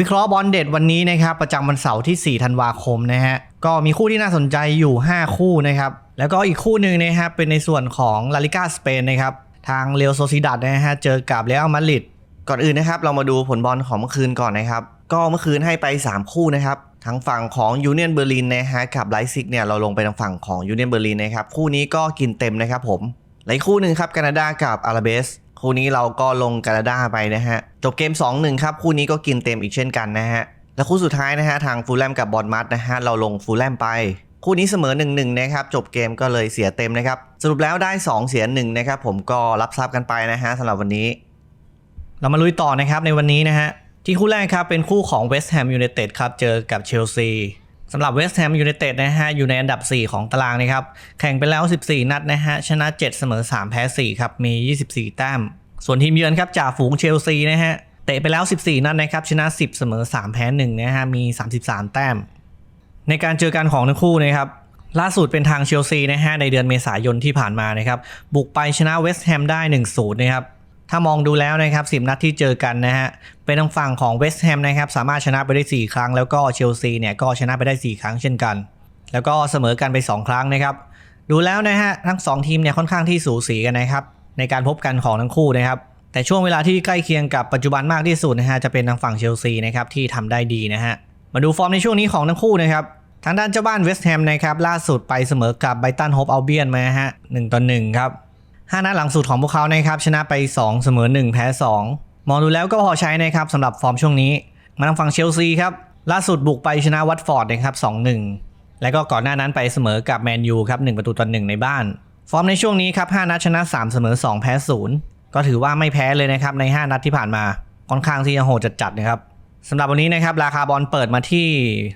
วิเคราะห์บอลเด็ดวันนี้นะครับประจำวันเสาร์ที่ 4 ธันวาคมนะฮะก็มีคู่ที่น่าสนใจอยู่ 5 คู่นะครับแล้วก็อีกคู่หนึ่งนะครับเป็นในส่วนของลาลิกาสเปนนะครับทางเรอัลโซซิดัดนะฮะเจอกับเรอัลมาดริดก่อนอื่นนะครับเรามาดูผลบอลของเมื่อคืนก่อนนะครับก็เมื่อคืนให้ไป 3 คู่นะครับทางฝั่งของยูเนียนเบอร์ลินนะฮะกับไลซิกเนี่ยเราลงไปทางฝั่งของยูเนียนเบอร์ลินนะครับคู่นี้ก็กินเต็มนะครับผมและอีกคู่หนึ่งครับแคนาดากับอาราเบส คู่นี้เราก็ลงแคนาดาไปนะฮะ จบเกม 2-1 ครับ คู่นี้ก็กินเต็มอีกเช่นกันนะฮะ และคู่สุดท้ายนะฮะ ทางฟูลแลมกับบอลมัดนะฮะ เราลงฟูลแลมไป คู่นี้เสมอ 1-1 นะครับ จบเกมก็เลยเสียเต็มนะครับ สรุปแล้วได้ 2 เสีย 1 นะครับ ผมก็รับทราบกันไปนะฮะสำหรับวันนี้ เรามาลุยต่อนะครับในวันนี้นะฮะที่คู่แรกครับเป็นคู่ของเวสต์แฮมยูไนเต็ดครับเจอกับเชลซี สำหรับเวสต์แฮมยูไนเต็ดนะฮะอยู่ในอันดับ 4 ของตารางนะครับ แข่งไปแล้ว 14 นัดนะฮะชนะ 7 เสมอ 3 แพ้ 4 ครับ มี 24 แต้ม ส่วนทีมเยือนครับจ่าฝูงเชลซีนะฮะเตะไปแล้ว 14 นัดนะครับชนะ 10 เสมอ 3 แพ้ 1 นะฮะมี 33 แต้ม ในการเจอกันของทั้งคู่นะครับล่าสุดเป็นทางเชลซีนะฮะในเดือนเมษายนที่ผ่านมานะครับบุกไปชนะเวสต์แฮมได้1-0นะครับ ถ้ามองดูแล้วนะครับ10 นัดที่เจอกันนะฮะ เป็นทางฝั่งของเวสต์แฮมนะครับสามารถชนะไปได้ 4 ครั้ง แล้วก็เชลซีเนี่ยก็ชนะไปได้ 4 ครั้งเช่นกัน แล้วก็เสมอกันไป 2 ครั้งนะครับ ดูแล้วนะฮะทั้ง 2 ทีมเนี่ยค่อนข้างที่สูสีกันนะครับในการพบกันของทั้งคู่นะครับ แต่ช่วงเวลาที่ใกล้เคียงกับปัจจุบันมากที่สุดนะฮะจะเป็นทางฝั่งเชลซีนะครับที่ทำได้ดีนะฮะ มาดูฟอร์มในช่วงนี้ของทั้งคู่นะครับทางด้านเจ้าบ้านเวสต์แฮมนะครับล่าสุดไปเสมอกับไบตันโฮปอัลเบียนมาฮะ1ต่อ1ครับ ห้านัดหลังสุดของพวกเขานะครับชนะไป 2 เสมอ 1 แพ้ 2 มองดูแล้วก็พอใช้นะครับสำหรับฟอร์มช่วงนี้ มาทางฝั่งเชลซีครับล่าสุดบุกไปชนะวัตฟอร์ดนะครับ 2-1 แล้วก็ก่อนหน้านั้นไปเสมอกับแมนยูครับ1ประตูต่อ1ในบ้าน ฟอร์มในช่วงนี้ครับ5นัดชนะ 3 เสมอ 2 แพ้ 0 ก็ถือว่าไม่แพ้เลยนะครับใน 5 นัดที่ผ่านมาค่อนข้างที่จะโหดจัดๆนะครับ สำหรับวันนี้นะครับราคาบอลเปิดมาที่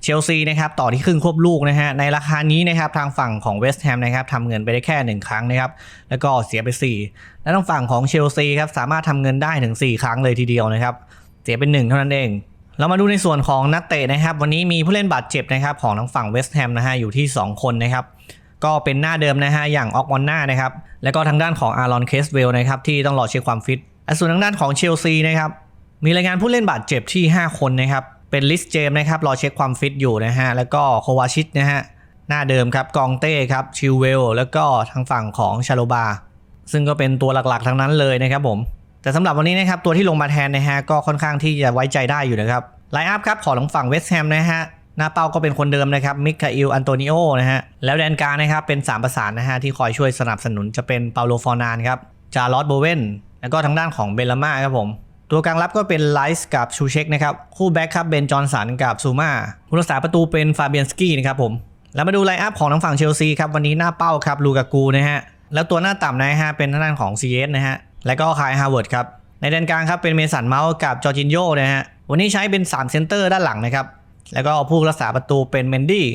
เชลซีนะครับต่อที่ครึ่งควบลูกนะฮะในราคานี้นะครับทางฝั่งของเวสต์แฮมนะครับทำเงินไปได้แค่ 1 ครั้งนะครับแล้วก็เสียไป 4 และทางฝั่งของเชลซีครับสามารถทำเงินได้ถึง 4 ครั้งเลยทีเดียวนะครับเสียเป็น 1 เท่านั้นเอง เรามาดูในส่วนของนักเตะนะครับวันนี้มีผู้เล่นบาดเจ็บนะครับของทางฝั่งเวสต์แฮมนะฮะอยู่ที่ 2 คนนะครับก็เป็นหน้าเดิมนะฮะอย่างออกมอนน่านะครับแล้วก็ทางด้านของอารอนเคสเวลนะครับที่ต้องรอเช็คความฟิตส่วนทางด้านของเชลซีนะครับ มีรายงานผู้เล่นบาดเจ็บที่ 5 คนนะครับ เป็นลิสเจมนะครับ รอเช็คความฟิตอยู่นะฮะ แล้วก็โควาชิตนะฮะ หน้าเดิมครับ กองเต้ครับ ชิลเวล แล้วก็ทางฝั่งของชาโลบา ซึ่งก็เป็นตัวหลักๆ ทั้งนั้นเลยนะครับผม แต่สำหรับวันนี้นะครับ ตัวที่ลงมาแทนนะฮะ ก็ค่อนข้างที่จะไว้ใจได้อยู่นะครับ ไลน์อัพครับ ของทางฝั่งเวสต์แฮมนะฮะ หน้าเป้าก็เป็นคนเดิมนะครับ มิคาอิล อันโตนิโอ นะฮะ แล้วแดนกลางนะครับ เป็น3ประสานนะฮะ ที่คอยช่วยสนับสนุนจะเป็นเปาโล ฟอร์นานครับ จารลอตโบเวน แล้วก็ทางด้านของเบลลาม่าครับผม ตัวกลางรับก็เป็นไลส์กับชูเช็คนะครับ คู่แบ็คครับเบนจอนสันกับซูมาผู้รักษาประตูเป็นฟาเบียนสกี้นะครับผม แล้วมาดูไลน์อัพของทางฝั่งเชลซีครับ วันนี้หน้าเป้าครับลูกากูนะฮะ แล้วตัวหน้าต่ำนะฮะเป็นทางด้านของซีเอสนะฮะ แล้วก็คายฮาวเวิร์ดครับ ในแดนกลางครับเป็นเมสันเมาส์กับจอร์จินโยนะฮะ วันนี้ใช้เป็น3เซนเตอร์ด้านหลังนะครับ แล้วก็ผู้รักษาประตูเป็นเมนดี้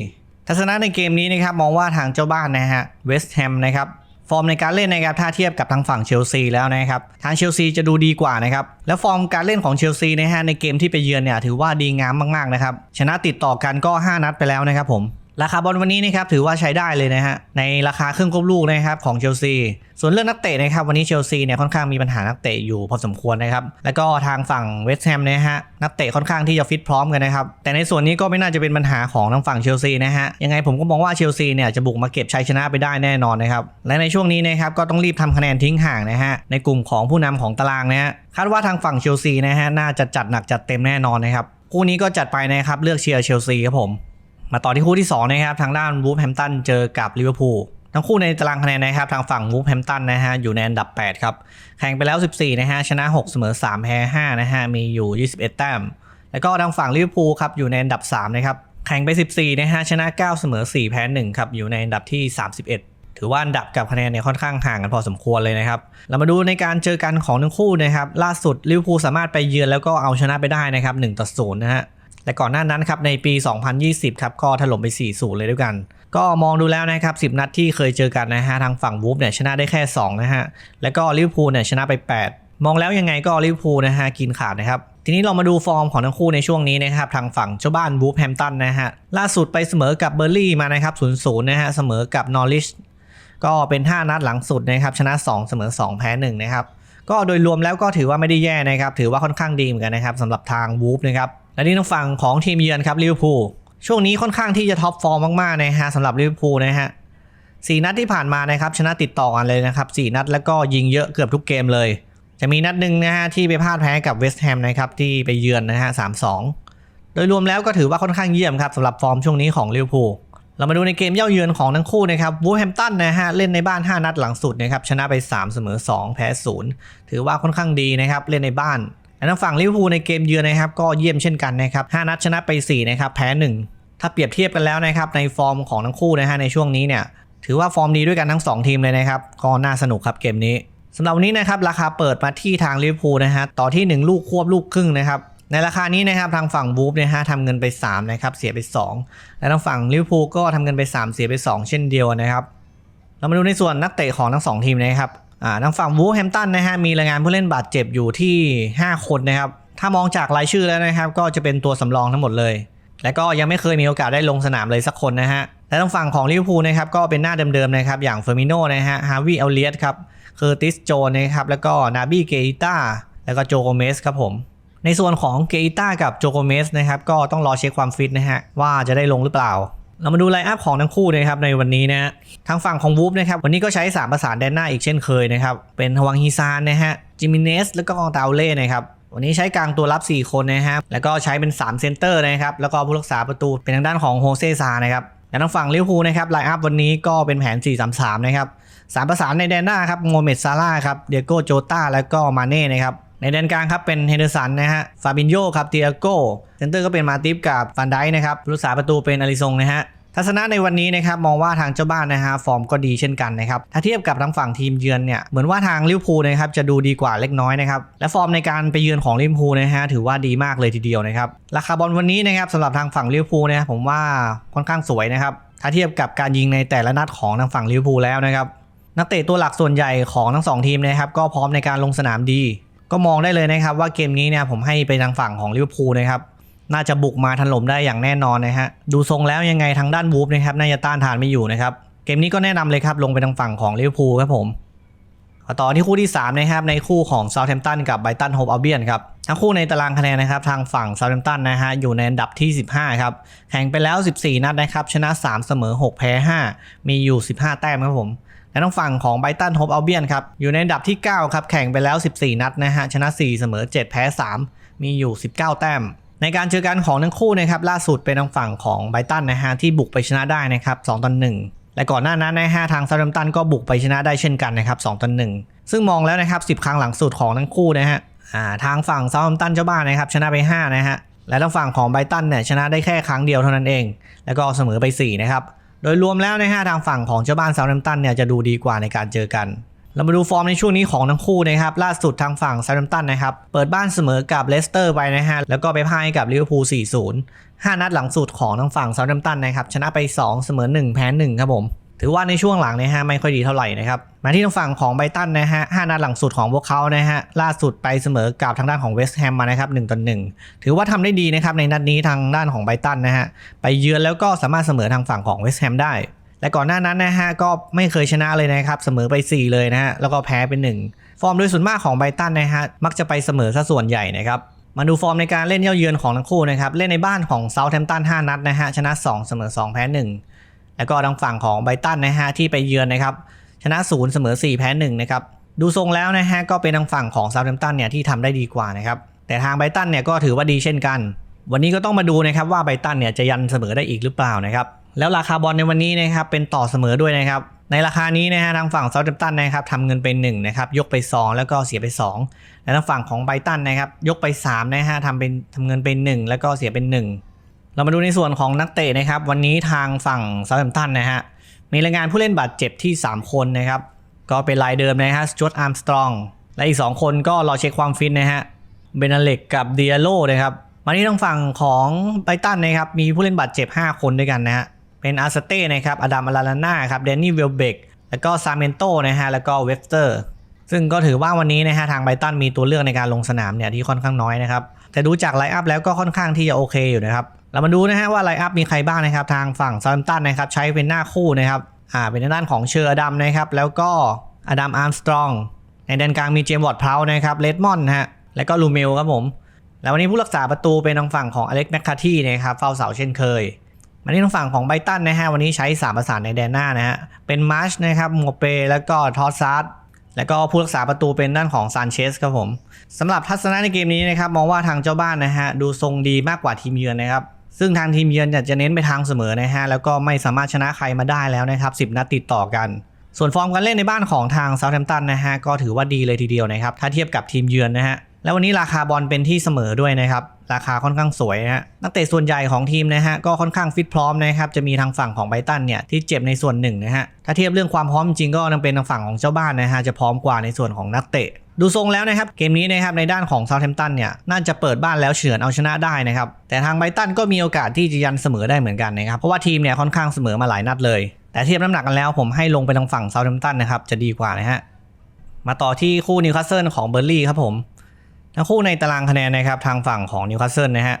ทัศนะในเกมนี้นะครับมองว่าทางเจ้าบ้านนะฮะเวสต์แฮมนะครับ ฟอร์มในการเล่นนะครับถ้าเทียบกับทางฝั่งเชลซีแล้วนะครับทางเชลซีจะดูดีกว่านะครับแล้วฟอร์มการเล่นของเชลซีนะฮะในเกมที่ไปเยือนเนี่ยถือว่าดีงามมากๆนะครับชนะติดต่อกันก็ 5 นัดไปแล้วนะครับผม ราคาบอลวันนี้นะครับถือว่าใช้ได้เลยนะฮะในราคาครึ่งควบลูกนะครับของเชลซีส่วนเรื่องนักเตะนะครับวันนี้เชลซีเนี่ยค่อนข้างมีปัญหานักเตะอยู่พอสมควรนะครับแล้วก็ทางฝั่งเวสต์แฮมนะฮะนักเตะค่อนข้างที่จะฟิตพร้อมกันนะครับแต่ในส่วนนี้ก็ไม่น่าจะเป็นปัญหาของทางฝั่งเชลซีนะฮะยังไงผมก็มองว่าเชลซีเนี่ยจะบุกมาเก็บชัยชนะไปได้แน่นอนนะครับและในช่วงนี้นะครับก็ต้องรีบทำคะแนนทิ้งห่างนะฮะในกลุ่มของผู้นำของตารางนะฮะคาดว่าทางฝั่งเชลซีนะฮะน่าจะจัดหนักจัดเต็มแน่นอนนะครับคู่นี้ก็จัดไปนะครับเลือกเชียร์เชลซีครับผม มาต่อที่คู่ที่ 2 นะครับ ทางด้านวูฟแฮมตันเจอกับลิเวอร์พูลทั้งคู่ในตารางคะแนนนะครับทางฝั่งวูฟแฮมตันนะฮะอยู่ในอันดับ 8 ครับ แข่งไปแล้ว 14 นะฮะชนะ 6 เสมอ 3 แพ้ 5 นะฮะมีอยู่ 21 แต้ม แล้วก็ทางฝั่งลิเวอร์พูลครับอยู่ในอันดับ 3 นะครับ แข่งไป 14 นะฮะชนะ 9 เสมอ 4 แพ้ 1 ครับอยู่ในอันดับที่ 31ถือว่าอันดับกับคะแนนเนี่ยค่อนข้างห่างกันพอสมควรเลยนะครับ เรามาดูในการเจอกันของทั้งคู่นะครับ ล่าสุดลิเวอร์พูลสามารถไปเยือนแล้วก็เอาชนะไปได้นะครับ1ต่อ0นะฮะ และก่อนหน้านั้นครับในปี 2020 ครับก็ถล่มไป 4-0 เลยด้วยกัน ก็มองดูแล้วนะครับ 10 นัดที่เคยเจอกันนะฮะทางฝั่งวูฟเนี่ยชนะได้แค่ 2 นะฮะ แล้วก็ลิเวอร์พูลเนี่ยชนะไป 8 มองแล้วยังไงก็ลิเวอร์พูลนะฮะกินขาดนะครับทีนี้เรามาดูฟอร์มของทั้งคู่ในช่วงนี้นะครับทางฝั่งเจ้าบ้านวูฟแฮมตันนะฮะล่าสุดไปเสมอกับเบอร์ลี่มานะครับ0-0นะฮะเสมอกับนอริชก็เป็น 5 นัดหลังสุดนะครับชนะ 2 เสมอ 2 แพ้ 1 นะครับก็โดยรวมแล้วก็ถือว่าไม่ได้แย่นะครับถือว่าค่อนข้างดีเหมือนกันนะครับสำหรับทางวูฟนะครับ และนี่ทางฝั่งของทีมเยือนครับลิเวอร์พูลช่วงนี้ค่อนข้างที่จะท็อปฟอร์มมากๆนะฮะสำหรับลิเวอร์พูลนะฮะสี่นัดที่ผ่านมานะครับชนะติดต่อกันเลยนะครับสี่นัดแล้วก็ยิงเยอะเกือบทุกเกมเลย จะมีนัดหนึ่งนะฮะที่ไปพลาดแพ้กับเวสต์แฮมนะครับที่ไปเยือนนะฮะสามสองโดยรวมแล้วก็ถือว่าค่อนข้างเยี่ยมครับสำหรับฟอร์มช่วงนี้ของลิเวอร์พูลเรามาดูในเกมเย่าเยือนของทั้งคู่นะครับวูแฮมตันนะฮะเล่นในบ้าน 5 นัดหลังสุดนะครับชนะไป 3 เสมอ 2 แพ้ 0 ถือว่าค่อนข้างดีนะครับเล่นในบ้าน และทางฝั่งลิเวอร์พูลในเกมเยือนนะครับก็เยี่ยมเช่นกันนะครับ5นัดชนะไป4นะครับแพ้ 1 ถ้าเปรียบเทียบกันแล้วนะครับในฟอร์มของทั้งคู่นะฮะในช่วงนี้เนี่ยถือว่าฟอร์มดีด้วยกันทั้ง 2 ทีมเลยนะครับก็น่าสนุกครับเกมนี้สำหรับวันนี้นะครับราคาเปิดมาที่ทางลิเวอร์พูลนะฮะต่อที่ 1 ลูกควบลูกครึ่งนะครับในราคานี้นะครับทางฝั่งบูฟเนี่ยฮะทำเงินไป3นะครับเสียไป 2 และทางฝั่งลิเวอร์พูลก็ทำเงินไป 3 เสียไป 2 เช่นเดียวนะครับ เรามาดูในส่วนนักเตะของทั้ง 2 ทีมนะครับ ทางฝั่งวูแฮมตันนะฮะมีรายงานผู้เล่นบาดเจ็บอยู่ที่ 5 คนนะครับ ถ้ามองจากรายชื่อแล้วนะครับ ก็จะเป็นตัวสำรองทั้งหมดเลย และก็ยังไม่เคยมีโอกาสได้ลงสนามเลยสักคนนะฮะและทางฝั่งของลิเวอร์พูลนะครับก็เป็นหน้าเดิมๆนะครับอย่างเฟอร์มิโนนะฮะฮาวิเอลเลียตครับเคอร์ติสโจนนะครับแล้วก็นาบี้เกอิต้าแล้วก็โจโกเมสครับผมในส่วนของเกอิต้ากับโจโกเมสนะครับก็ต้องรอเช็คความฟิตนะฮะว่าจะได้ลงหรือเปล่า เรามาดูไลน์อัพของทั้งคู่นะครับในวันนี้นะทางฝั่งของวูฟนะครับวันนี้ก็ใช้ 3 ประสานแดนหน้าอีกเช่นเคยนะครับ เป็นฮวังฮีซานนะฮะจิมิเนสแล้วก็อองตาเล่นะครับวันนี้ใช้กลางตัวรับ 4 คนนะครับแล้วก็ใช้เป็น 3 เซนเตอร์นะครับแล้วก็ผู้รักษาประตูเป็นทางด้านของโฮเซซานะครับและทางฝั่งลิเวอร์พูลนะครับไลน์อัพวันนี้ก็เป็นแผน 4-3-3 นะครับสามประสานในแดนหน้าครับโมเมดซาร่าครับเดียโก้โจตาแล้วก็มาเน่นะครับ ในแดนกลางครับเป็นเฮนเดอร์สันนะฮะฟาบินโยครับเตียโกเซนเตอร์ก็เป็นมาติฟกับฟันไดนะครับผู้รักษาประตูเป็นอาริซงนะฮะทัศนะในวันนี้นะครับมองว่าทางเจ้าบ้านนะฮะฟอร์มก็ดีเช่นกันนะครับถ้าเทียบกับทางฝั่งทีมเยือนเนี่ยเหมือนว่าทางลิเวอร์พูลนะครับจะดูดีกว่าเล็กน้อยนะครับและฟอร์มในการไปเยือนของลิเวอร์พูลนะฮะถือว่าดีมากเลยทีเดียวนะครับราคาบอลวันนี้นะครับสำหรับทางฝั่งลิเวอร์พูลนะผมว่าค่อนข้างสวยนะครับถ้าเทียบกับการยิงในแต่ละนัดของทางฝั่งลิเวอร์พูลแล้วนะครับนักเตะตัวหลักส่วนใหญ่ของทั้งสองทีมนะครับก็พร้อมในการลงสนามดี ก็มองได้เลยนะครับว่าเกมนี้เนี่ยผมให้ไปทางฝั่งของลิเวอร์พูลนะครับน่าจะบุกมาถล่มได้อย่างแน่นอนนะฮะดูทรงแล้วยังไงทางด้านวูฟนะครับน่าจะต้านทานไม่อยู่นะครับเกมนี้ก็แนะนำเลยครับลงไปทางฝั่งของลิเวอร์พูลครับผมต่อที่คู่ที่3นะครับในคู่ของเซาท์แฮมป์ตันกับไบตันโฮปอัลเบียนครับทั้งคู่ในตารางคะแนนนะครับทางฝั่งเซาท์แฮมป์ตันนะฮะอยู่ในอันดับที่ 15 ครับแข่งไปแล้ว 14 นัดนะครับชนะ 3 เสมอ 6 แพ้ 5 มีอยู่ 15 แต้มครับผม และทางฝั่งของไบตันโฮปอัลเบียนครับอยู่ในอันดับที่ 9 ครับ แข่งไปแล้ว 14 นัดนะฮะชนะ 4 เสมอ 7 แพ้ 3 มีอยู่ 19 แต้ม ในการเจอกันของทั้งคู่นะครับล่าสุดเป็นทางฝั่งของไบตันนะฮะที่บุกไปชนะได้นะครับ2ต่อ1และก่อนหน้านั้นนะฮะทางซาร์แฮมตันก็บุกไปชนะได้เช่นกันนะครับ2ต่อ1ซึ่งมองแล้วนะครับ 10 ครั้งหลังสุดของทั้งคู่นะฮะทางฝั่งซาร์แฮมตันเจ้าบ้านนะครับชนะไป5นะฮะและทางฝั่งของไบตันเนี่ยชนะได้แค่ครั้งเดียวเท่านั้นเอง แล้วก็เสมอไป4นะครับ ดยรวมแล้วนะฮะทางฝั่งของเจ้าบ้านเซาท์แฮมป์ตันเนี่ยจะดูดีกว่าในการเจอกัน เรามาดูฟอร์มในช่วงนี้ของทั้งคู่นะครับล่าสุดทางฝั่งเซาท์แฮมป์ตันนะครับเปิดบ้านเสมอกับเลสเตอร์ไปนะฮะแล้วก็ไปพ่ายกับลิเวอร์พูล 4-0 5 นัดหลังสุดของทางฝั่งเซาท์แฮมป์ตันนะครับชนะไป 2 เสมอ 1 แพ้ 1 ครับผม ถือว่าในช่วงหลังนะฮะไม่ค่อยดีเท่าไหร่นะครับมาที่ทางฝั่งของไบรตันนะฮะ5นัดหลังสุดของพวกเขานะฮะล่าสุดไปเสมอกับทางด้านของเวสต์แฮมมานะครับ1ต่อ1ถือว่าทำได้ดีนะครับในนัดนี้ทางด้านของไบรตันนะฮะไปเยือนแล้วก็สามารถเสมอทางฝั่งของเวสต์แฮมได้และก่อนหน้านั้นนะฮะก็ไม่เคยชนะเลยนะครับเสมอไป 4 เลยนะฮะแล้วก็แพ้เป็น1ฟอร์มโดยส่วนมากของไบรตันนะฮะมักจะไปเสมอซะส่วนใหญ่นะครับมาดูฟอร์มในการเล่นเย่าเยือนของทั้งคู่นะครับเล่นในบ้านของเซาท์แฮมป์ตัน5นัดนะฮะชนะ 2 เสมอ 2 แพ้ 1 แล้วก็ทางฝั่งของไบตันนะฮะที่ไปเยือนนะครับชนะ0เสมอ 4 แพ้1นะครับดูทรงแล้วนะฮะก็เป็นทางฝั่งของเซาท์แฮมป์ตันเนี่ยที่ทำได้ดีกว่านะครับแต่ทางไบตันเนี่ยก็ถือว่าดีเช่นกัน วันนี้ก็ต้องมาดูนะครับว่าไบตันเนี่ยจะยันเสมอได้อีกหรือเปล่านะครับแล้วราคาบอลในวันนี้นะครับเป็นต่อเสมอด้วยนะครับในราคานี้นะฮะทางฝั่งเซาท์แฮมป์ตันนะครับทำเงินไป1นะครับยกไป 2 แล้วก็เสียไป 2 และทางฝั่งของไบตันนะครับยกไป3นะฮะทำเป็นทำเงินเป็น1 แล้วก็เสียเป็น 1 เรามาดูในส่วนของนักเตะนะครับ วันนี้ทางฝั่งซาแฮมตันนะฮะ มีรายงานผู้เล่นบาดเจ็บที่ 3 คนนะครับ ก็เป็นรายเดิมนะฮะสจวตอาร์มสตรอง และอีก 2 คนก็รอเช็คความฟิตนะฮะ เบนเล็กกับเดียโลนะครับมาที่ทางฝั่งของไบตันนะครับ มีผู้เล่นบาดเจ็บ 5 คนด้วยกันนะฮะ เป็นอาร์สเต้นะครับอดัมอาราลาน่าครับ แดนนี่เวลเบก แล้วก็ซาเมนโตนะฮะ แล้วก็เวฟสเตอร์ ซึ่งก็ถือว่าวันนี้นะฮะทางไบตันมีตัวเลือกในการลงสนามเนี่ยที่ค่อนข้างน้อยนะครับ แต่ดูจากไลน์อัพแล้วก็ค่อนข้างที่จะโอเคอยู่นะครับเรามาดูนะฮะว่าไลอัพมีใครบ้างนะครับทางฝั่งซา u มตันนะครับใช้เป็นหน้าคู่นะครับอ่าเป็นในด้านของเชอร์อดัมนะครับแล้วก็อดัมอาร์มสตรองในแดนกลางมีเจมส์วอร์ดเพลานะครับเลดมอนด์ฮะแล้วก็ลูเมลครับผมแล้ววันนี้ผู้รักษาประตูเป็นทางฝั่งของอเล็กแมคคาที่นะครับเฝ้าเสาเช่นเคยมาที่ทางฝั่งของไบรตันนะฮะวันนี้ใช้สามประสานในแดนหน้านะฮะเป็นมาร์ชนะครับโมเปแล้วก็ทอสซาร์แล้วก็ผู้รักษาประตูเป็นด้านของซานเชสครับผมสำหรับทัศนะในเกมนี้นะครับมองว่าทางเจ้าบ้านนะฮะดูทรงดีมากกว่าทีมเยือนนะครับ ซึ่งทางทีมเยือนจะเน้นไปทางเสมอนะฮะแล้วก็ไม่สามารถชนะใครมาได้แล้วนะครับ10 นัดติดต่อกัน ส่วนฟอร์มการเล่นในบ้านของทางเซาท์แฮมป์ตันนะฮะก็ถือว่าดีเลยทีเดียวนะครับถ้าเทียบกับทีมเยือนนะฮะแล้ววันนี้ราคาบอลเป็นที่เสมอด้วยนะครับราคาค่อนข้างสวยนะฮะนักเตะส่วนใหญ่ของทีมนะฮะก็ค่อนข้างฟิตพร้อมนะครับจะมีทางฝั่งของไบตันเนี่ยที่เจ็บในส่วนหนึ่งนะฮะถ้าเทียบเรื่องความพร้อมจริงก็ยังเป็นทางฝั่งของเจ้าบ้านนะฮะจะพร้อมกว่าในส่วนของนักเตะ ดูทรงแล้วนะครับ เกมนี้นะครับในด้านของเซาท์แฮมป์ตันเนี่ยน่าจะเปิดบ้านแล้วเฉือนเอาชนะได้นะครับแต่ทางไบตันก็มีโอกาสที่จะยันเสมอได้เหมือนกันนะครับเพราะว่าทีมเนี่ยค่อนข้างเสมอมาหลายนัดเลย แต่เทียบน้ำหนักกันแล้วผมให้ลงไปทางฝั่งเซาท์แฮมป์ตันนะครับจะดีกว่านะฮะมาต่อที่คู่นิวคาสเซิลของเบอร์ลี่ครับผมทั้งคู่ในตารางคะแนนนะครับทางฝั่งของนิวคาสเซิลนะฮะ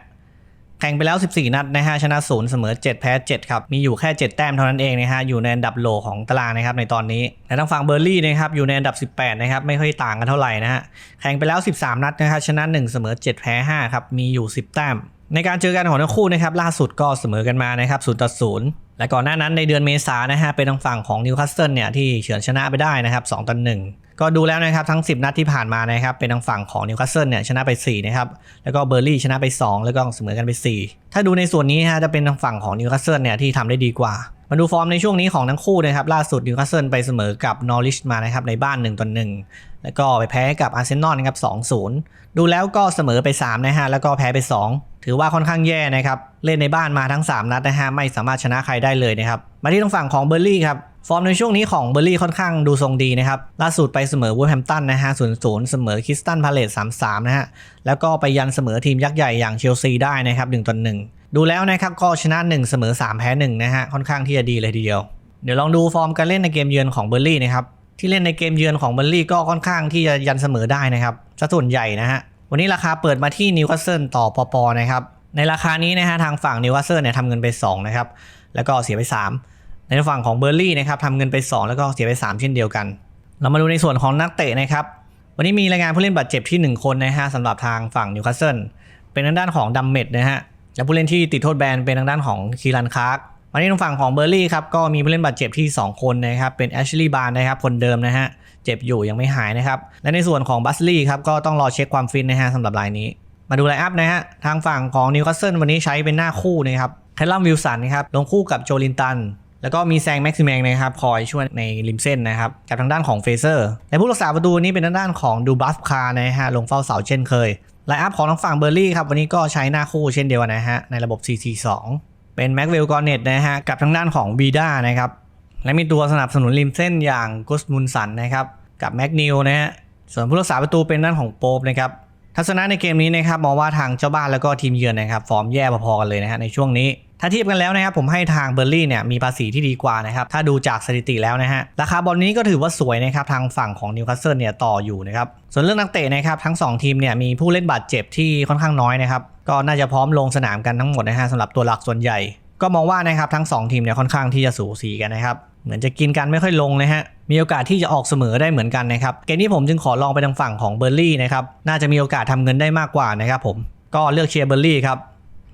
แข่งไปแล้ว 14 นัดนะฮะชนะ0เสมอ 7 แพ้ 7 ครับ มีอยู่แค่ 7 แต้มเท่านั้นเองนะฮะอยู่ในอันดับโลของตารางนะครับในตอนนี้และทางฝั่งเบอร์ลี่นะครับอยู่ในอันดับ 18 นะครับไม่ค่อยต่างกันเท่าไหร่นะฮะแข่งไปแล้ว 13 นัดนะครับชนะ 1 เสมอ 7 แพ้ 5 ครับมีอยู่ 10 แต้ม ในการเจอกันของทั้งคู่นะครับล่าสุดก็เสมอกันมานะครับ0ต่อ0และก่อนหน้านั้นในเดือนเมษายนนะฮะเป็นทางฝั่งของนิวคาสเซิลเนี่ยที่เฉือนชนะไปได้นะครับ2ต่อ1ก็ดูแล้วนะครับทั้ง 10 นัดที่ผ่านมานะครับเป็นทางฝั่งของนิวคาสเซิลเนี่ยชนะไป4นะครับแล้วก็เบอร์ลี่ชนะไป 2 แล้วก็เสมอกันไป 4 ถ้าดูในส่วนนี้ฮะจะเป็นทางฝั่งของนิวคาสเซิลเนี่ยที่ทำได้ดีกว่า มาดูฟอร์มในช่วงนี้ของทั้งคู่นะครับล่าสุดนิวคาสเซิลไปเสมอกับนอริชมานะครับในบ้าน1ต่อ1 แล้วก็ไปแพ้กับอาร์เซนอลนะครับ2-0 ดูแล้วก็เสมอไป3นะฮะแล้วก็แพ้ไป 2 ถือว่าค่อนข้างแย่นะครับเล่นในบ้านมาทั้ง 3 นัดนะฮะไม่สามารถชนะใครได้เลยนะครับมาที่ทางฝั่งของเบอร์ลี่ครับฟอร์มในช่วงนี้ของเบอร์ลี่ค่อนข้างดูทรงดีนะครับ ล่าสุดไปเสมอวูแฮมตันนะฮะ0-0เสมอคริสตันพาเลต3-3นะฮะ แล้วก็ไปยันเสมอทีมยักษ์ใหญ่อย่างเชลซีได้นะครับ1ต่อ1ดูแล้วนะครับก็ชนะ1เสมอ3แพ้1นะฮะ ค่อนข้างที่จะดีเลยทีเดียว เดี๋ยวลองดูฟอร์มการเล่นในเกมเยือนของเบอร์ลี่นะครับ ที่เล่นในเกมเยือนของเบอร์ลี่ก็ค่อนข้างที่จะยันเสมอได้นะครับซะส่วนใหญ่นะฮะวันนี้ราคาเปิดมาที่นิวคาสเซิลต่อปอปอนะครับในราคานี้นะฮะทางฝั่งนิวคาสเซิลเนี่ยทำเงินไป2นะครับแล้วก็เสียไป 3 ในฝั่งของเบอร์ลี่นะครับทำเงินไป 2 แล้วก็เสียไป 3 เช่นเดียวกัน เรามาดูในส่วนของนักเตะนะครับวันนี้มีรายงานผู้เล่นบาดเจ็บที่ 1 คนนะฮะสำหรับทางฝั่งนิวคาสเซิลเป็นทางด้านของดัมเมดนะฮะและผู้เล่นที่ติดโทษแบนเป็นทางด้านของคีรันคาร์ วันนี้ทางฝั่งของเบอร์ลี่ครับก็มีผู้เล่นบาดเจ็บที่ 2 คนนะครับเป็นแอชลีย์บาร์นะครับคนเดิมนะฮะเจ็บอยู่ยังไม่หายนะครับและในส่วนของบัสลี่ครับก็ต้องรอเช็คความฟิตนะฮะสำหรับรายนี้ มาดูไลน์อัพนะฮะทางฝั่งของนิวคาสเซิลวันนี้ใช้เป็นหน้าคู่นะครับแคลลัมวิลสันนะครับลงคู่กับโจลินตันแล้วก็มีแซงแม็กซิแมงนะครับคอยช่วยในริมเส้นนะครับกับทางด้านของเฟเซอร์และผู้รักษาประตูนี้เป็นทางด้านของดูบัฟคาร์นะฮะลงเฝ้าเสาเช่นเคยไลน์อัพของทางฝั่งเบอร์ลี่ครับวันนี้ก็ใช้หน้าคู่เช่นเดียวกันนะฮะในระบบ 4-4-2 เป็นแม็กเวลกอร์เน็ตนะฮะกับทางด้านของวีด้านะครับและมีตัวสนับสนุนริมเส้นอย่างกุสมุนสันนะครับกับแม็กนิวนะฮะส่วนผู้รักษาประตูเป็นด้านของโป๊ปนะครับทัศนะในเกมนี้นะครับมองว่าทางเจ้าบ้านแล้วก็ทีมเยือนนะครับฟอร์มแย่พอๆกันเลยนะฮะในช่วงนี้ ถ้าเทียบกันแล้วนะครับผมให้ทางเบอร์ลี่เนี่ยมีภาษีที่ดีกว่านะครับถ้าดูจากสถิติแล้วนะฮะราคาบอลนี้ก็ถือว่าสวยนะครับทางฝั่งของนิวคาสเซิลเนี่ยต่ออยู่นะครับส่วนเรื่องนักเตะนะครับทั้ง 2 ทีมเนี่ยมีผู้เล่นบาดเจ็บที่ค่อนข้างน้อยนะครับก็น่าจะพร้อมลงสนามกันทั้งหมดนะฮะสำหรับตัวหลักส่วนใหญ่ ก็มองว่านะครับทั้ง 2 ทีมเนี่ยค่อนข้างที่จะสูสีกันนะครับเหมือนจะกินกันไม่ค่อยลงเลยฮะมีโอกาสที่จะออกเสมอได้เหมือนกันนะครับเกมนี้ผมจึงขอลองไปทางฝั่งของเบอร์ลี่นะครับน่าจะมีโอกาสทำเงินได้มากกว่านะครับผมก็เลือกเชียร์เบอร์ลี่ครับ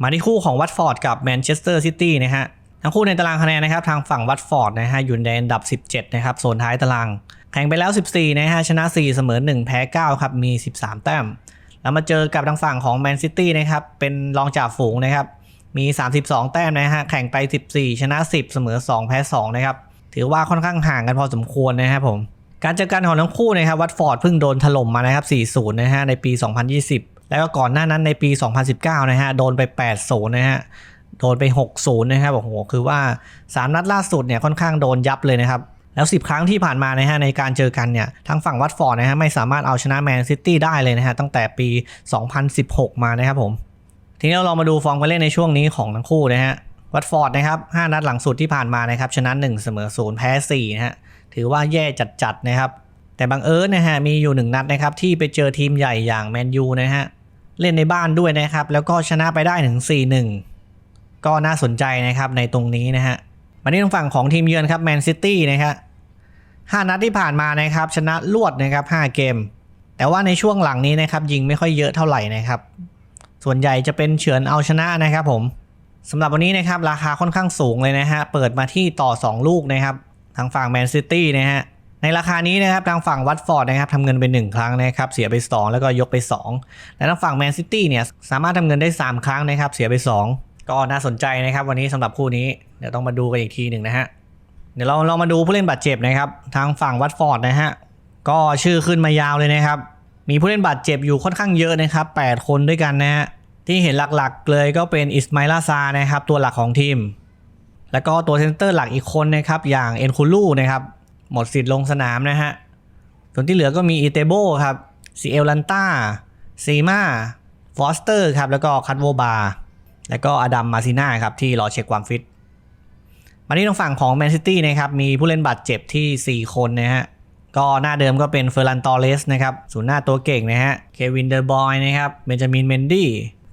มาที่คู่ของวัตฟอร์ดกับแมนเชสเตอร์ซิตี้นะฮะทั้งคู่ในตารางคะแนนนะครับ ทางฝั่งวัตฟอร์ดนะฮะอยู่ในอันดับ 17 นะครับโซนท้ายตาราง แข่งไปแล้ว 14 นะฮะ ชนะ 4 เสมอ 1 แพ้ 9 ครับ มี 13 แต้ม แล้วมาเจอกับทางฝั่งของแมนซิตี้นะครับ เป็นรองจ่าฝูงนะครับ มี 32 แต้มนะฮะ แข่งไป 14 ชนะ 10 เสมอ 2 แพ้ 2 นะครับ ถือว่าค่อนข้างห่างกันพอสมควรนะครับผม การเจอกันของทั้งคู่นะครับ วัตฟอร์ดเพิ่งโดนถล่มมานะครับ 4-0 นะฮะ ในปี 2020 แล้วก็ก่อนหน้านั้นในปี 2019 นะฮะ โดนไป 8-0 นะฮะ โดนไป 6-0 นะครับ โอ้โห คือว่า 3 นัดล่าสุดเนี่ยค่อนข้างโดนยับเลยนะครับ แล้ว 10 ครั้งที่ผ่านมานะฮะในการเจอกันเนี่ย ทั้งฝั่งวัตฟอร์ดนะฮะไม่สามารถเอาชนะแมนซิตี้ได้เลยนะฮะตั้งแต่ปี 2016 มานะครับผม ทีนี้เราลองมาดูฟอร์มการเล่นในช่วงนี้ของทั้งคู่นะฮะ วัตฟอร์ดนะครับ 5 นัดหลังสุดที่ผ่านมานะครับ ชนะ 1 เสมอ 0 แพ้ 4 นะฮะ ถือว่าแย่จัดๆนะครับ แต่บังเอิญนะฮะมีอยู่ 1 นัดนะครับที่ไปเจอทีมใหญ่อย่างแมนยูนะฮะ เล่นในบ้านด้วยนะครับ แล้วก็ชนะไปได้ถึง 4-1 ก็น่าสนใจนะครับในตรงนี้นะฮะมาที่ทางฝั่งของทีมเยือนครับแมนซิตี้นะครับ5นัดที่ผ่านมานะครับ ชนะรวดนะครับ 5 เกม แต่ว่าในช่วงหลังนี้นะครับ ยิงไม่ค่อยเยอะเท่าไหร่นะครับ ส่วนใหญ่จะเป็นเฉือนเอาชนะนะครับผมสำหรับวันนี้นะครับ ราคาค่อนข้างสูงเลยนะฮะเปิดมาที่ต่อ 2 ลูกนะครับ ทางฝั่งแมนซิตี้นะฮะ ในราคานี้นะครับทางฝั่งวัตฟอร์ดนะครับทำเงินไป 1 ครั้งนะครับเสียไป 2 แล้วก็ยกไป 2 และทางฝั่งแมนซิตี้เนี่ยสามารถทำเงินได้ 3 ครั้งนะครับเสียไป 2 ก็น่าสนใจนะครับวันนี้สำหรับคู่นี้เดี๋ยวต้องมาดูกันอีกทีหนึ่งนะฮะเดี๋ยวเราเรามาดูผู้เล่นบาดเจ็บนะครับทางฝั่งวัตฟอร์ดนะฮะก็ชื่อขึ้นมายาวเลยนะครับมีผู้เล่นบาดเจ็บอยู่ค่อนข้างเยอะนะครับ8คนด้วยกันนะฮะที่เห็นหลักๆเลยก็เป็นอิสมาลาซานะครับตัวหลักของทีม แล้วก็ตัวเซนเตอร์หลักอีกคนนะครับอย่างเอ็นคูลูนะครับ หมดสิทธิ์ลงสนามนะฮะ ส่วนที่เหลือก็มีอีเตโบครับซีเอลันต้าซีมาฟอสเตอร์ครับแล้วก็คัตโวบาแล้วก็อดัมมาซิน่าครับที่รอเช็คความฟิต มาที่ทางฝั่งของแมนซิตี้นะครับมีผู้เล่นบาดเจ็บที่ 4 คนนะฮะก็หน้าเดิมก็เป็นเฟอร์รันตอเรสนะครับศูนย์หน้าตัวเก่งนะฮะเควินเดอร์บอยนะครับเบนจามินเมนดี้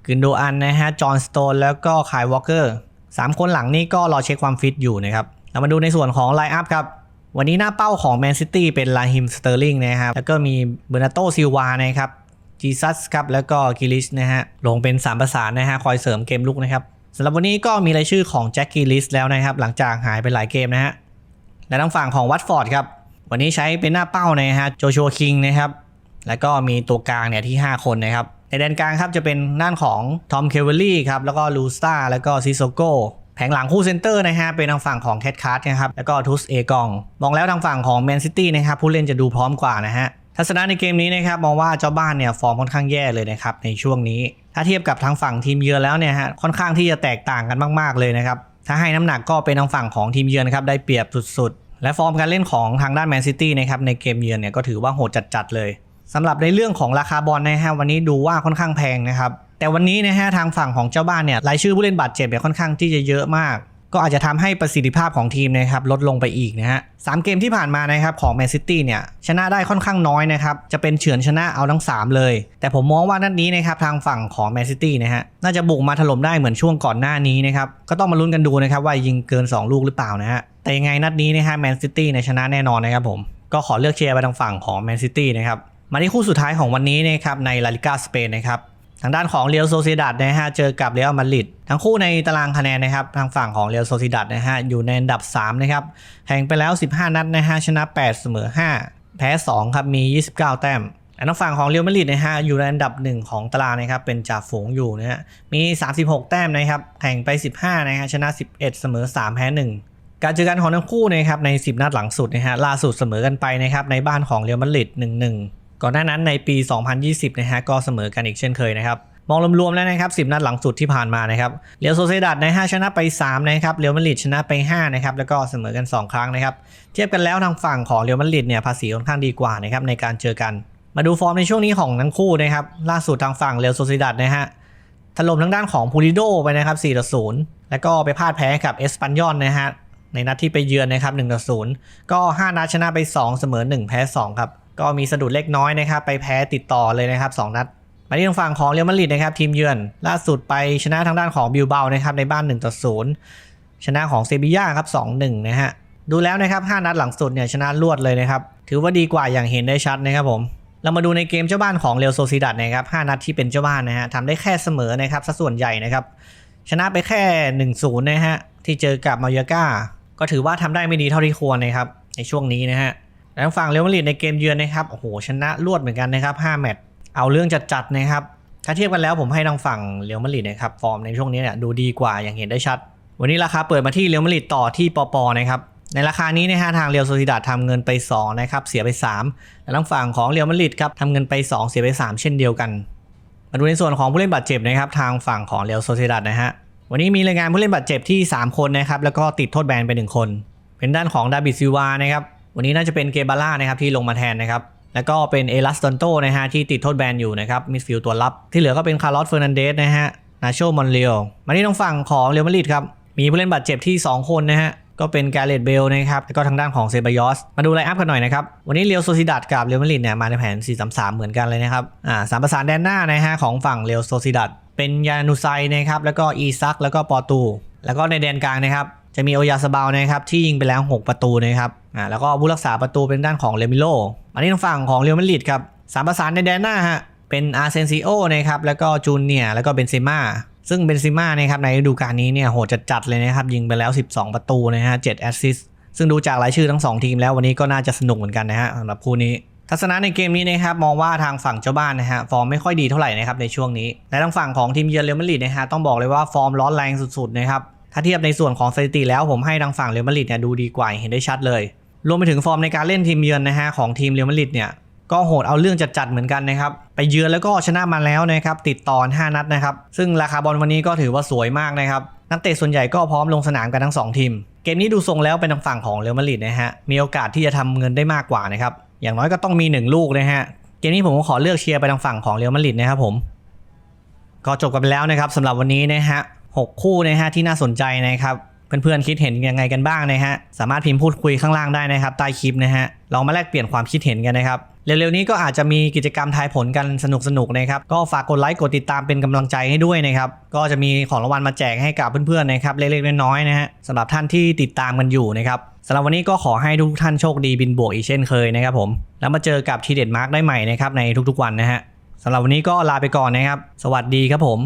กึนโดอันนะฮะจอห์นสโตนแล้วก็คายวอลเกอร์สามคนหลังนี่ก็รอเช็คความฟิตอยู่นะครับเรามาดูในส่วนของไลน์อัพครับ วันนี้หน้าเป้าของแมนซิตี้เป็นลาฮิมสเตอร์ลิงนะครับ แล้วก็มีเบอร์นาโตซิลวานะครับจีซัสครับ แล้วก็กิลิชนะฮะ ลงเป็นสามประสานนะฮะ คอยเสริมเกมลุกนะครับสำหรับวันนี้ก็มีรายชื่อของแจ็คกิลิสแล้วนะครับ หลังจากหายไปหลายเกมนะฮะ และทางฝั่งของวัตฟอร์ดครับ วันนี้ใช้เป็นหน้าเป้านะฮะโจชัวคิงนะครับ แล้วก็มีตัวกลางเนี่ยที่ 5 คนนะครับ ในแดนกลางครับจะเป็นด้านของทอมเคเวลลี่ครับ แล้วก็ลูสตาแล้วก็ซิโซโก ผงหลังคู่เซนเตอร์นะฮะเป็นทางฝั่งของแคทคาร์ดนะครับแล้วก็ทุสเอกองมองแล้วทางฝั่งของแมนซิตี้นะครับผู้เล่นจะดูพร้อมกว่านะฮะทัศนะในเกมนี้นะครับมองว่าเจ้าบ้านเนี่ยฟอร์มค่อนข้างแย่เลยนะครับในช่วงนี้ ถ้าเทียบกับทางฝั่งทีมเยือนแล้วเนี่ยฮะค่อนข้างที่จะแตกต่างกันมากๆเลยนะครับถ้าให้น้ำหนักก็เป็นทางฝั่งของทีมเยือนครับได้เปรียบสุดๆ และฟอร์มการเล่นของทางด้านแมนซิตี้นะครับในเกมเยือนเนี่ยก็ถือว่าโหดจัดๆเลยสำหรับในเรื่องของราคาบอลนะฮะวันนี้ดูว่าค่อนข้างแพงนะครับ แต่วันนี้นะฮะทางฝั่งของเจ้าบ้านเนี่ยรายชื่อผู้เล่นบาดเจ็บเนี่ยค่อนข้างที่จะเยอะมาก ก็อาจจะทำให้ประสิทธิภาพของทีมนะครับลดลงไปอีกนะฮะสามเกมที่ผ่านมานะครับของแมนซิตี้เนี่ยชนะได้ค่อนข้างน้อยนะครับจะเป็นเฉือนชนะเอาทั้ง 3 เลย แต่ผมมองว่านัดนี้นะครับทางฝั่งของแมนซิตี้นะฮะน่าจะบุกมาถล่มได้เหมือนช่วงก่อนหน้านี้นะครับก็ต้องมาลุ้นกันดูนะครับว่ายิงเกิน 2 ลูกหรือเปล่านะฮะแต่ยังไงนัดนี้นะฮะแมนซิตี้เนี่ยชนะแน่นอนนะครับผมก็ขอเลือกเชียร์ไปทางฝั่งของแมนซิตี้นะครับมาที่คู่สุดท้ายของวันนี้นะครับในลาลิกาสเปนนะครับ ทางด้านของเรียวโซซิดัดนะฮะเจอกับเรอัลมาริดทั้งคู่ในตารางคะแนนนะครับ ทางฝั่งของเรียวโซซิดัดนะฮะอยู่ในอันดับ 3 นะครับ แข่งไปแล้ว 15 นัดนะฮะชนะ 8 เสมอ 5 แพ้ 2 ครับมี 29 แต้มและทางฝั่งของเรียวมาริดนะฮะอยู่ในอันดับ 1 ของตารางนะครับ เป็นจ่าฝูงอยู่นะฮะมี 36 แต้มนะครับ แข่งไป 15นะฮะชนะ 11 เสมอ 3 แพ้ 1 การเจอกันของทั้งคู่นะครับใน 10 นัดหลังสุดนะฮะล่าสุดเสมอกันไปนะครับในบ้านของเรียวมาริด1-1 ก่อนหน้านั้นในปี 2020 นะฮะก็เสมอกันอีกเช่นเคยนะครับมองรวมๆแล้วนะครับ 10 นัดหลังสุดที่ผ่านมานะครับเรียวโซเซดัดนะฮะชนะไป3นะครับเรียวมาดริดชนะไป5นะครับแล้วก็เสมอกัน 2 ครั้งนะครับ เทียบกันแล้วทางฝั่งของเรียวมาดริดเนี่ยภาษีค่อนข้างดีกว่านะครับในการเจอกัน มาดูฟอร์มในช่วงนี้ของทั้งคู่นะครับล่าสุดทางฝั่งเรียวโซเซดัดนะฮะถล่มทางด้านของพูลิโดไปนะครับ4ต่อ0แล้วก็ไปพลาดแพ้กับเอสปันยอนนะฮะในนัดที่ไปเยือนนะครับ1ต่อ0ก็ 5 นัดชนะไป 2 เสมอ 1 แพ้ 2 ครับ ก็มีสะดุดเล็กน้อยนะครับ ไปแพ้ติดต่อเลยนะครับ2นัดมาที่ทางฝั่งของเรอัลมาดริดนะครับทีมเยือน ล่าสุดไปชนะทางด้านของบิลเบานะครับในบ้าน1ต่อ0ชนะของเซบีย่าครับ2-1นะฮะดูแล้วนะครับ5นัดหลังสุดเนี่ยชนะรวดเลยนะครับถือว่าดีกว่าอย่างเห็นได้ชัดนะครับผมเรามาดูในเกมเจ้าบ้านของเรอัลโซซิดัดนะครับ5นัดที่เป็นเจ้าบ้านนะฮะทำได้แค่เสมอนะครับสัส่วนใหญ่นะครับชนะไปแค่1-0นะฮะที่เจอกับมาเยกาก็ถือว่าทำได้ไม่ดีเท่าที่ควรนะครับในช่วงนี้นะฮะ แล้วทางฝั่งเรอัลมาดริดในเกมเยือนนะครับโอ้โหชนะรวดเหมือนกันนะครับ5แมตช์เอาเรื่องจัดๆนะครับถ้าเทียบกันแล้วผมให้ทางฝั่งเรียวมาดริดนะครับฟอร์มในช่วงนี้เนี่ยดูดีกว่าอย่างเห็นได้ชัด วันนี้ราคาเปิดมาที่เรียวมาดริดต่อที่ปปนะครับในราคานี้นะฮะทางเรียวโซซิดาทำเงินไป2นะครับเสียไป3และทางฝั่งของเรียวมาดริดครับทำเงินไป 2 เสียไป 3 เช่นเดียวกันมาดูในส่วนของผู้เล่นบาดเจ็บนะครับทางฝั่งของเรียวโซซิดาดนะฮะวันนี้มีรายงานผู้เล่นบาดเจ็บที่ 3 คนนะครับแล้วก็ติดโทษแบนไป 1 คน เป็นด้านของดาบิดซิวานะครับ วันนี้น่าจะเป็นเกบาร่านะครับที่ลงมาแทนนะครับแล้วก็เป็นเอลัสตันโตนะฮะที่ติดโทษแบนอยู่นะครับมิดฟิลด์ตัวรับ ที่เหลือก็เป็นคาร์ลอสเฟอร์นันเดสนะฮะนาโชมอนเรียลมาที่ทางฝั่งของเรอัลมาดริดครับมีผู้เล่นบาดเจ็บที่ 2 คนนะฮะก็เป็นกาเลตเบลนะครับแล้วก็ทางด้านของเซบายอส มาดูไลน์อัพกันหน่อยนะครับ วันนี้เรียวโซซิดัดกับเรอัลมาริดเนี่ยมาในแผน 4-3-3 เหมือนกันเลยนะครับ อ่าสามประสานแดนหน้านะฮะของฝั่งเรียวโซซิดัดเป็นยานุไซนะครับ แล้วก็อีซัก แล้วก็ปอตู แล้วก็ในแดนกลางนะครับ จะมีโอยาสบาลนะครับที่ยิงไปแล้ว 6 ประตูนะครับอ่าแล้วก็ผู้รักษาประตูเป็นด้านของเลมิโลมาที่ทางฝั่งของเรอัลมาดริดครับสามประสานในแดนหน้าฮะเป็นอาร์เซนซิโอนะครับแล้วก็จูเนียแล้วก็เบนเซม่าซึ่งเบนเซม่านะครับในฤดูกาลนี้เนี่ยโหจัดจัดเลยนะครับยิงไปแล้ว 12 ประตูนะฮะ7แอสซิสซึ่งดูจากรายชื่อทั้ง 2 ทีมแล้ววันนี้ก็น่าจะสนุกเหมือนกันนะฮะสำหรับคู่นี้ ทัศนะในเกมนี้นะครับมองว่าทางฝั่งเจ้าบ้านนะฮะฟอร์มไม่ค่อยดีเท่าไหร่นะครับในช่วงนี้และทางฝั่งของทีมเยือนเรอัลมาดริดนะฮะต้องบอกเลยว่าฟอร์มร้อนแรงสุดๆนะครับ ถ้าเทียบในส่วนของสถิติแล้วผมให้ทางฝั่งเรอัลมาดริดเนี่ยดูดีกว่าเห็นได้ชัดเลย รวมไปถึงฟอร์มในการเล่นทีมเยือนนะฮะของทีมเรอัลมาดริดเนี่ยก็โหดเอาเรื่องจัดๆเหมือนกันนะครับ ไปเยือนแล้วก็ชนะมาแล้วนะครับ ติดต่อ5นัดนะครับ ซึ่งราคาบอลวันนี้ก็ถือว่าสวยมากนะครับ นักเตะส่วนใหญ่ก็พร้อมลงสนามกันทั้งสองทีม เกมนี้ดูทรงแล้วเป็นทางฝั่งของเรอัลมาดริดนะฮะ มีโอกาสที่จะทำเงินได้มากกว่านะครับ อย่างน้อยก็ต้องมีหนึ่งลูกนะฮะ เกมนี้ผมก็ขอเลือกเชียร์ไปทางฝั่งของเรอัลมาดริดนะครับผม ก็จบกันไปแล้วนะครับสำหรับวันนี้นะฮะ หกคู่นะฮะที่น่าสนใจนะครับเพื่อนๆคิดเห็นยังไงกันบ้างนะฮะสามารถพิมพ์พูดคุยข้างล่างได้นะครับใต้คลิปนะฮะเรามาแลกเปลี่ยนความคิดเห็นกันนะครับเร็วๆนี้ก็อาจจะมีกิจกรรมทายผลกันสนุกๆนะครับก็ฝากกดไลค์กดติดตามเป็นกำลังใจให้ด้วยนะครับก็จะมีของรางวัลมาแจกให้กับเพื่อนๆนะครับเล็กๆน้อยๆนะฮะสำหรับท่านที่ติดตามกันอยู่นะครับสำหรับวันนี้ก็ขอให้ทุกท่านโชคดีบินบวกอีกเช่นเคยนะครับผมแล้วมาเจอกับทีเด็ดมาร์กได้ใหม่นะครับในทุกๆวันนะฮะสำหรับวันนี้ก็ลาไปก่อนนะครับ สวัสดีครับผม